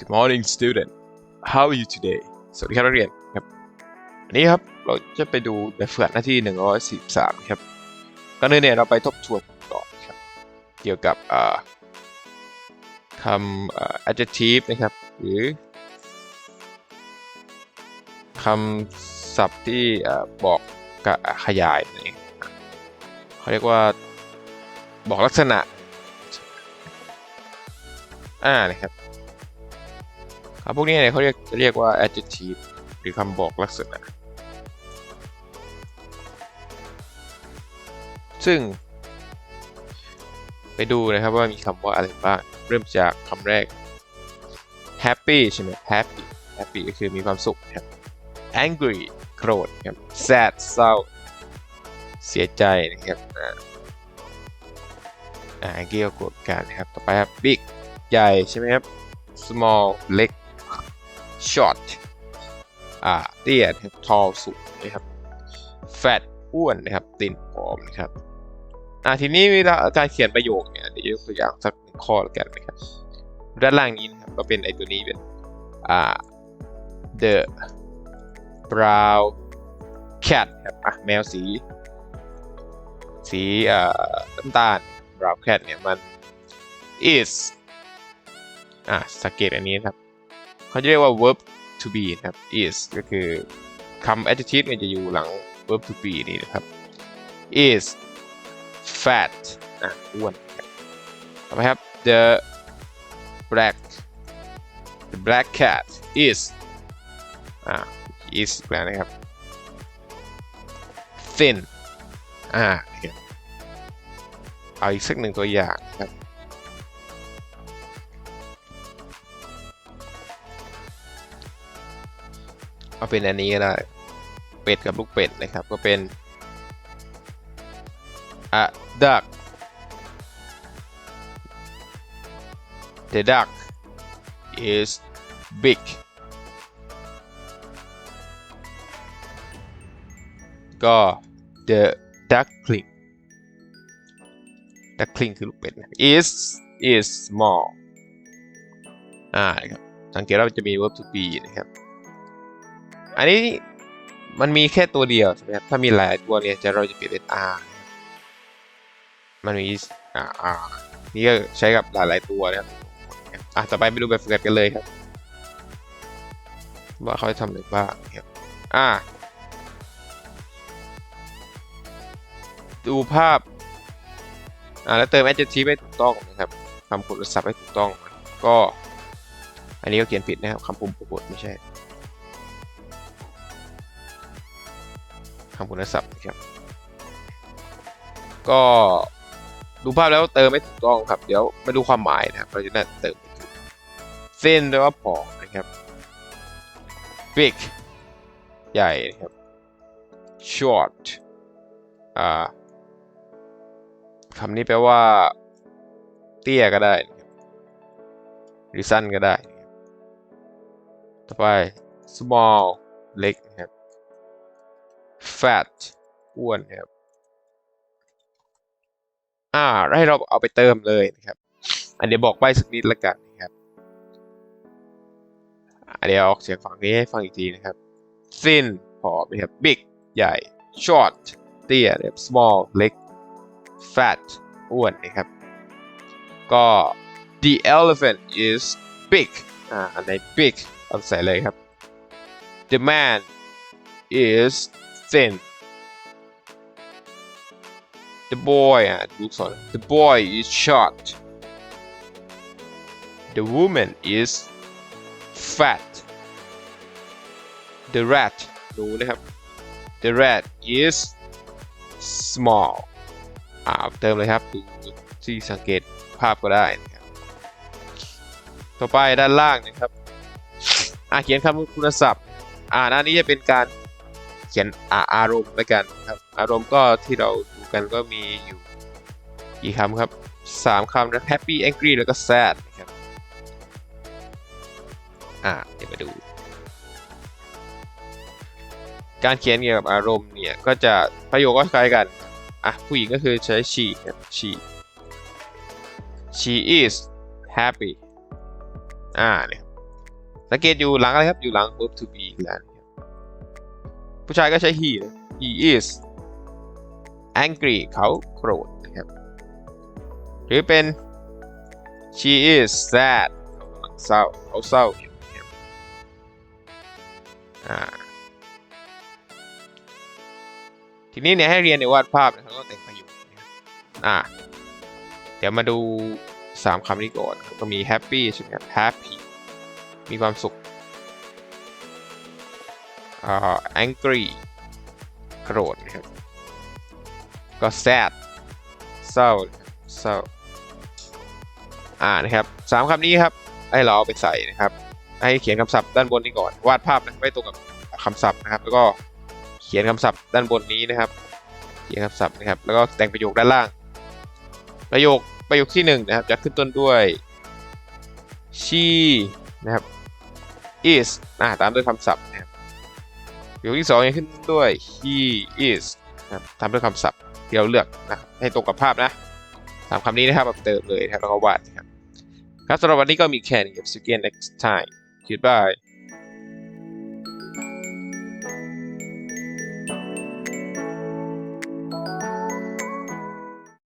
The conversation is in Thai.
Good morning student How are you today สวัสดีครับนักเรียนครับวันนี้ครับเราจะไปดูแบบฝึกหัดหน้าที่ 143ครับก่อนอื่นเนี่ยเราไปทบทวนก่อนครับเกี่ยวกับคำ adjective นะครับ หรือคำศัพท์ที่บอกกขยายนั่นเองเขาเรียกว่าบอกลักษณะอ่านะครับ พวกนี้เนี่ยเขาเรียกเรียกว่า adjective หรือคำบอกลักษณะ ซึ่ง ไปดูนะครับว่ามีคำว่าอะไรบ้าง เริ่มจากคำแรก happy ใช่ไหม happy happy ก็คือมีความสุขครับ angry โกรธครับ sad เศร้า เสียใจนะครับอ่าอ่า angry ก็โกรธกันนะครับ ต่อไปครับ big ใหญ่ใช่ไหมครับ small เล็ก short อ่าเตี้ยนะครับ tall สูงนะครับ fat อ้วนนะครับติ่นผอมนะครับอ่าทีนี้เวลาการเขียนประโยคเนี่ยเดี๋ยวยกตัวอย่างสักหนึ่งข้อแล้วกันนะครับด้านล่างนี้นะครับก็เป็นไอตัวนี้เป็นอ่า the brown cat ครับอะแมวสี สีอ่าน้ำตาล brown cat เนี่ยมัน is อะสังเกตอันนี้นะครับ เขาจะเรียกว่า verb to be นะครับ is ก็คือคำ adjective เนี่ยจะอยู่หลัง verb to be นี่นะครับ is fat อะอ้วนครับต่อไปครับ the black the black cat is อ่า is แปลนะครับ thin อ่าเอาอีกสักหนึ่งตัวอย่างครับ เอาเป็นอันนี้ก็ได้ เป็ดกับลูกเป็ดนะครับ ก็เป็น a duck the duck is big ก็ the duckling duckling คือลูกเป็ด is is small อ่านะครับสังเกตว่าจะมี verb to be นะครับ อันนี้มันมีแค่ตัวเดียวใช่ไหมครับถ้ามีหลายตัวเนี่ยจะเราจะเปลี่ยนเป็น r มันมีอ่า r นี่ก็ใช้กับหลายๆตัวนะครับอะต่อไปไปดูแบบฝึกหัดกันเลยครับ ว่าเขาจะทำอะไรบ้างครับอ่าดูภาพอ่าแล้วเติม adjective ให้ถูกต้องนะครับคำคุณศัพท์ให้ถูกต้อง ก็ อันนี้ก็เขียนผิดนะครับคำปุ่มปรไม่ใช่ คำคุณศัพท์นะครับ ก็ดูภาพแล้วเติมไม่ถูกต้องครับ เดี๋ยวมาดูความหมายนะครับเราจะได้เติมไม่ถูกเส้นแปลว่าผอมนะครับ big ใหญ่นะครับ short อ่าคำนี้แปลว่า เตี้ยก็ได้ หรือสั้นก็ได้ ต่อไป small เล็กนะครับ fat อ้วนครับ อ่าให้เราเอาไปเติมเลยนะครับ อันเดี๋ยวบอกใบสักนิดละกันนะครับอ่าเดี๋ยวออกเสียงฝั่งนี้ให้ฟังอีกทีนะครับ thin ผอมนะครับ big ใหญ่ short เตี้ยนะครับ small เล็ก fat อ้วนนะครับ ก็ the elephant is big อ่าอันไหน big เอาใส่เลยครับ the man is thin the boy อะลูกศร the boy is short the woman is fat the rat หนูนะครับ the rat is small อ่าเติมเลยครับดูที่สังเกตภาพก็ได้นะครับต่อไปด้านล่างนะครับ อ่าเขียนคำคุณศัพท์ อ่าหน้านี้จะเป็นการ เขียนอาอารมณ์แล้วกันครับ อารมณ์ก็ที่เราดูกันก็มีอยู่กี่คำครับสามคำนะ happy angry แล้วก็ sad นะครับอ่าเดี๋ยวมาดู การเขียนเกี่ยวกับอารมณ์เนี่ย ก็จะประโยคก็คล้ายกันอะผู้หญิงก็คือใช้ she ครับ she she is happy อ่าเนี่ยสังเกตอยู่หลังอะไรครับ อยู่หลัง verb to be กแล้วน ผู้ชายก็ใช้ he he is angry เขาโกรธนะครับ หรือเป็น she is sad เขากำลังเศร้าเขาเศร้าอยู่นะครับอ่าทีนี้เนี่ยให้เรียนในวาดภาพนะครับต้องแต่งประโยคอ่าเดี๋ยวมาดูสามคำนี้ก่อน ก็มี happy ใช่ไหมครับ happy มีความสุข อ่า angry โกรธนะครับ ก็ sad เศร้าเศร้าอ่านะครับสามคำนี้ครับ ให้เราเอาไปใส่นะครับ ให้เขียนคำศัพท์ด้านบนนี้ก่อน วาดภาพนะไม่ตรงกับคำศัพท์นะครับ แล้วก็เขียนคำศัพท์ด้านบนนี้นะครับ เขียนคำศัพท์นะครับ แล้วก็แต่งประโยคด้านล่าง ประโยคประโยคที่หนึ่งนะครับ จะขึ้นต้นด้วย she นะครับ is อ่าตามด้วยคำศัพท์นะครับ ประโยคที่สองขึ้นด้วย he is นะครับตามด้วยคำศัพท์ที่เราเลือกนะให้ตรงกับภาพนะสามคำนี้นะครับเติมเลยนะครับแล้วก็วาดนะครับครับสำหรับวันนี้ก็มีแค่นี้ครับ see you again next time goodbye